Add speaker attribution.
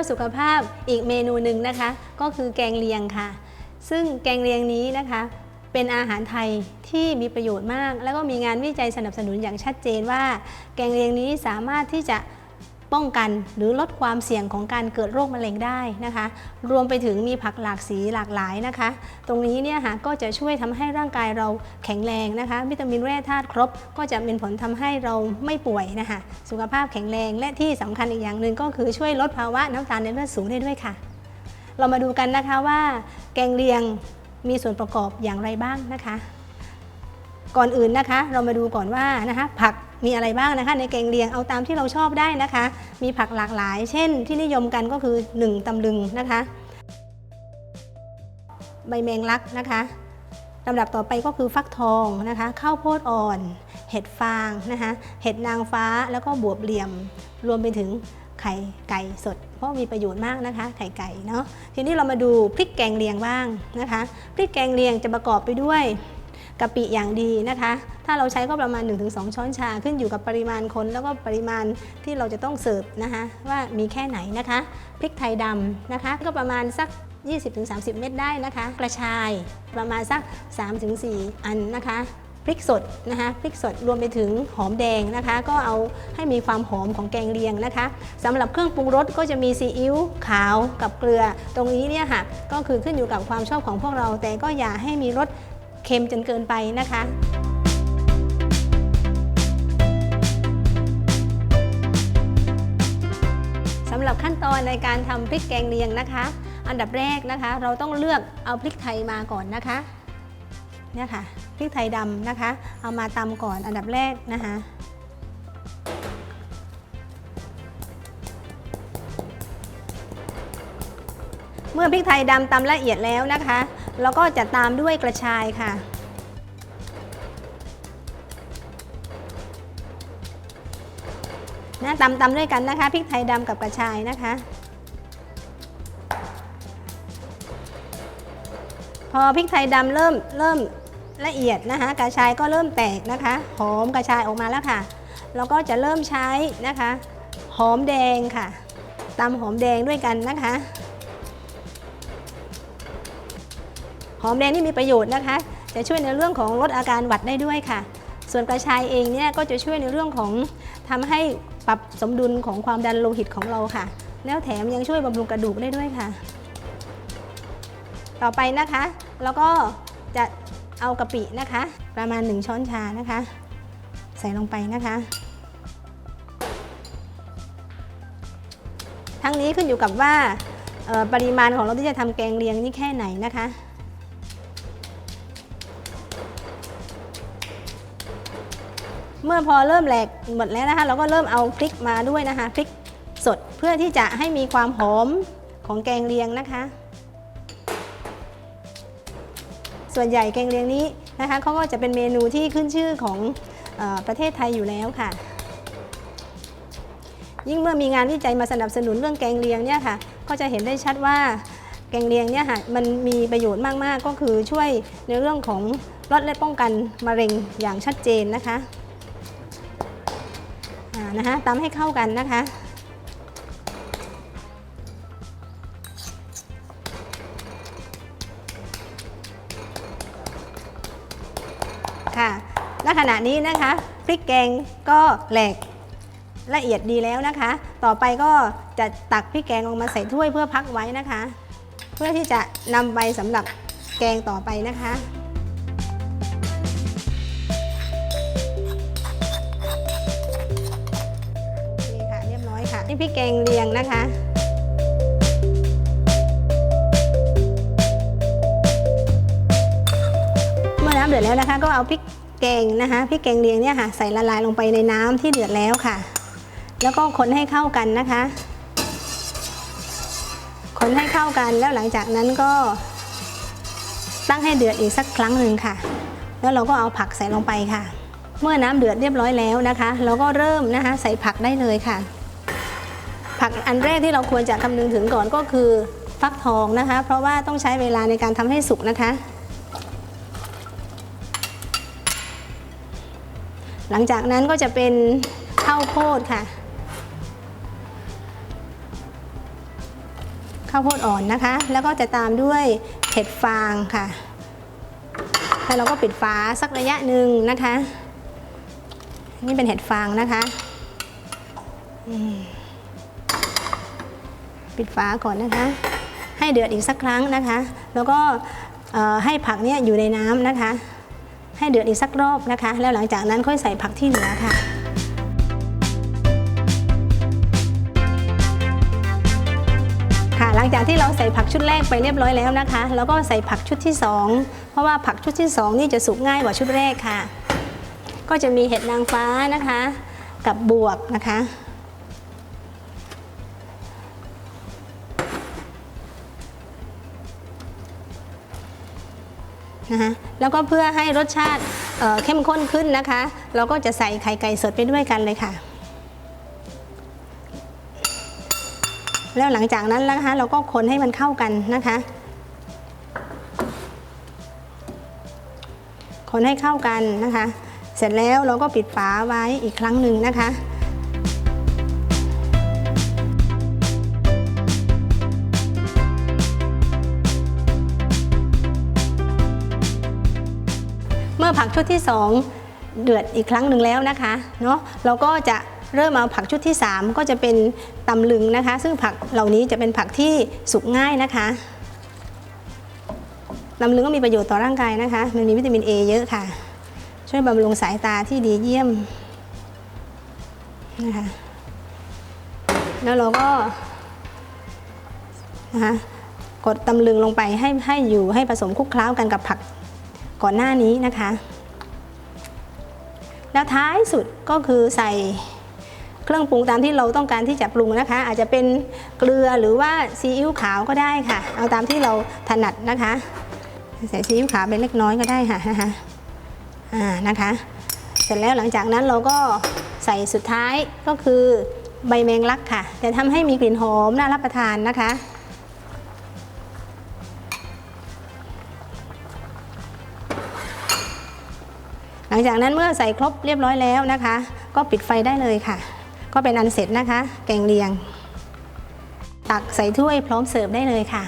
Speaker 1: พื่อสุขภาพอีกเมนูหนึ่งนะคะ ก็คือแกงเลียงค่ะ ซึ่งแกงเลียงนี้นะคะ เป็นอาหารไทยที่มีประโยชน์มาก แล้วก็มีงานวิจัยสนับสนุนอย่างชัดเจนว่า แกงเลียงนี้สามารถที่จะ ป้องกันหรือลดความเสี่ยงของการเกิดโรคมะเร็งได้นะคะ รวมไปถึงมีผักหลากสีหลากหลายนะคะ ตรงนี้เนี่ยค่ะก็จะช่วยทำให้ร่างกายเราแข็งแรงนะคะ วิตามินแร่ธาตุครบ ก็จะเป็นผลทำให้เราไม่ป่วยนะคะ สุขภาพแข็งแรงและที่สำคัญอีกอย่างหนึ่งก็คือช่วยลดภาวะน้ำตาลในเลือดสูงได้ด้วยค่ะ เรามาดูกันนะคะว่าแกงเลียงมีส่วนประกอบอย่างไรบ้างนะคะ ก่อนอื่นนะคะ เรามาดูก่อนว่านะคะผัก มีอะไรบ้างนะคะ ในแกงเลียงเอาตามที่เราชอบได้นะคะ มีผักหลากหลาย เช่น ที่นิยมกันก็คือ 1ตำลึงนะคะ ใบแมงลักนะคะลำดับต่อไปก็คือฟักทองนะคะ ข้าวโพดอ่อน เห็ดฟางนะคะ เห็ดนางฟ้าแล้วก็บวบเหลี่ยม รวมไปถึงไข่ไก่สด เพราะมีประโยชน์มากนะคะ ไข่ไก่เนาะทีนี้เรามาดูพริกแกงเลียงบ้างนะคะ พริกแกงเลียงจะประกอบไปด้วย กะปิอย่างดีนะคะ ถ้าเราใช้ก็ประมาณ 1-2 ช้อนชาขึ้นอยู่กับปริมาณคนแล้วก็ปริมาณที่เราจะต้องเสิร์ฟนะคะว่ามีแค่ไหนนะคะพริกไทยดำนะคะ ก็ประมาณสัก 20-30 เม็ดได้นะคะ กระชายประมาณสัก 3-4 อันนะคะพริกสดนะคะพริกสดรวมไปถึงหอมแดงนะคะ ก็เอาให้มีความหอมของแกงเลียงนะคะสำหรับเครื่องปรุงรสก็จะมีซีอิ๊วขาวกับเกลือ ตรงนี้เนี่ยค่ะก็คือขึ้นอยู่กับความชอบของพวกเรา แต่ก็อย่าให้มีรส ค็มจนเกินไปนะคะสำหรับขั้นตอนในการทำพริกแกงเลียงนะคะ อันดับแรกนะคะ เราต้องเลือกเอาพริกไทยมาก่อนนะคะเนี่ยค่ะพริกไทยดำนะคะ เอามาตำก่อนอันดับแรกนะคะ มื่อพริกไทยดำตำละเอียดแล้วนะคะ เราก็จะตามด้วยกระชายค่ะ นะตำตำด้วยกันนะคะพริกไทยดำกับกระชายนะคะ พอพริกไทยดำเริ่มเริ่มละเอียดนะคะ กระชายก็เริ่มแตกนะคะหอมกระชายออกมาแล้วค่ะเราก็จะเริ่มใช้นะคะ หอมแดงค่ะตำหอมแดงด้วยกันนะคะ หอมแดงนี่มีประโยชน์นะคะ จะช่วยในเรื่องของลดอาการหวัดได้ด้วยค่ะ ส่วนกระชายเองเนี่ยก็จะช่วยในเรื่องของทำให้ปรับสมดุลของความดันโลหิตของเราค่ะ แล้วแถมยังช่วยบำรุงกระดูกได้ด้วยค่ะ ต่อไปนะคะ แล้วก็จะเอากะปินะคะ ประมาณ 1 ช้อนชานะคะ ใส่ลงไปนะคะทั้งนี้ขึ้นอยู่กับว่าปริมาณของเราที่จะทำแกงเลียงนี่แค่ไหนนะคะ เมื่อพอเริ่มแหลกหมดแล้วนะคะ เราก็เริ่มเอาพริกมาด้วยนะคะพริกสดเพื่อที่จะให้มีความหอมของแกงเลียงนะคะ ส่วนใหญ่แกงเลียงนี้นะคะเขาก็จะเป็นเมนูที่ขึ้นชื่อของอประเทศไทยอยู่แล้วค่ะ ยิ่งเมื่อมีงานวิจัยมาสนับสนุนเรื่องแกงเลียงเนี่ยค่ะ ก็จะเห็นได้ชัดว่าแกงเลียงเนี่ยค่ะมันมีประโยชน์มาก ๆ ก็คือช่วยในเรื่องของลดและป้องกันมะเร็งอย่างชัดเจนนะคะ นะคะตำให้เข้ากันนะคะ ค่ะ และขณะนี้นะคะพริกแกงก็แหลกละเอียดดีแล้วนะคะ ต่อไปก็จะตักพริกแกงลงมาใส่ถ้วยเพื่อพักไว้นะคะ เพื่อที่จะนำไปสำหรับแกงต่อไปนะคะ นี่พริกแกงเรียงนะคะ เมื่อน้ำเดือดแล้วนะคะ ก็เอาพริกแกงนะคะพริกแกงเรียงเนี่ยค่ะ ใส่ละลายลงไปในน้ำที่เดือดแล้วค่ะ แล้วก็คนให้เข้ากันนะคะ คนให้เข้ากันแล้วหลังจากนั้นก็ ตั้งให้เดือดอีกสักครั้งหนึ่งค่ะ แล้วเราก็เอาผักใส่ลงไปค่ะเมื่อน้ำเดือดเรียบร้อยแล้วนะคะ เราก็เริ่มนะคะ ใส่ผักได้เลยค่ะ ผักอันแรกที่เราควรจะคำนึงถึงก่อนก็คือฟักทองนะคะ เพราะว่าต้องใช้เวลาในการทำให้สุกนะคะ หลังจากนั้นก็จะเป็นข้าวโพดค่ะ ข้าวโพดอ่อนนะคะ แล้วก็จะตามด้วยเห็ดฟางค่ะ แล้วเราก็ปิดฝาสักระยะหนึ่งนะคะ นี่เป็นเห็ดฟางนะคะ อืม ปิดฝาก่อนนะคะ ให้เดือดอีกสักครั้งนะคะ แล้วก็ให้ผักเนี่ยอยู่ในน้ำนะคะ ให้เดือดอีกสักรอบนะคะ แล้วหลังจากนั้นค่อยใส่ผักที่เหลือค่ะค่ะหลังจากที่เราใส่ผักชุดแรกไปเรียบร้อยแล้วนะคะ แล้วก็ใส่ผักชุดที่ 2 เพราะว่าผักชุดที่ 2 นี่จะสุกง่ายกว่าชุดแรกค่ะ ก็จะมีเห็ดนางฟ้านะคะ กับบวกนะคะ นะคะแล้วก็เพื่อให้รสชาติเเข้มข้นขึ้นนะคะ เราก็จะใส่ไข่ไก่สดไปด้วยกันเลยค่ะ แล้วหลังจากนั้นแล้วนะคะ เราก็คนให้มันเข้ากันนะคะ คนให้เข้ากันนะคะ เสร็จแล้วเราก็ปิดฝาไว้อีกครั้งหนึ่งนะคะ ผักชุดที่ 2 เดือดอีกครั้งหนึ่งแล้วนะคะเนาะเราก็จะเริ่มเอาผักชุดที่ 3 ก็จะเป็นตำลึงนะคะ ซึ่งผักเหล่านี้จะเป็นผักที่สุกง่ายนะคะตำลึงก็มีประโยชน์ต่อร่างกายนะคะ มันมีวิตามิน A เยอะค่ะ ช่วยบำรุงสายตาที่ดีเยี่ยมนะคะแล้วเราก็นะคะกดตำลึงลงไปให้ให้อยู่ให้ผสมคลุกเคล้ากันกับผัก ก่อนหน้านี้นะคะ แล้วท้ายสุดก็คือใส่เครื่องปรุงตามที่เราต้องการที่จะปรุงนะคะ อาจจะเป็นเกลือหรือว่าซีอิ๊วขาวก็ได้ค่ะ เอาตามที่เราถนัดนะคะ ใส่ซีอิ๊วขาวไปเล็กน้อยก็ได้ค่ะนะคะอ่านะคะ เสร็จแล้วหลังจากนั้นเราก็ใส่สุดท้ายก็คือใบแมงลักค่ะ จะทำให้มีกลิ่นหอมน่ารับประทานนะคะ หลังจากนั้นเมื่อใส่ครบเรียบร้อยแล้วนะคะ ก็ปิดไฟได้เลยค่ะ ก็เป็นอันเสร็จนะคะ แกงเลียง ตักใส่ถ้วยพร้อมเสิร์ฟได้เลยค่ะ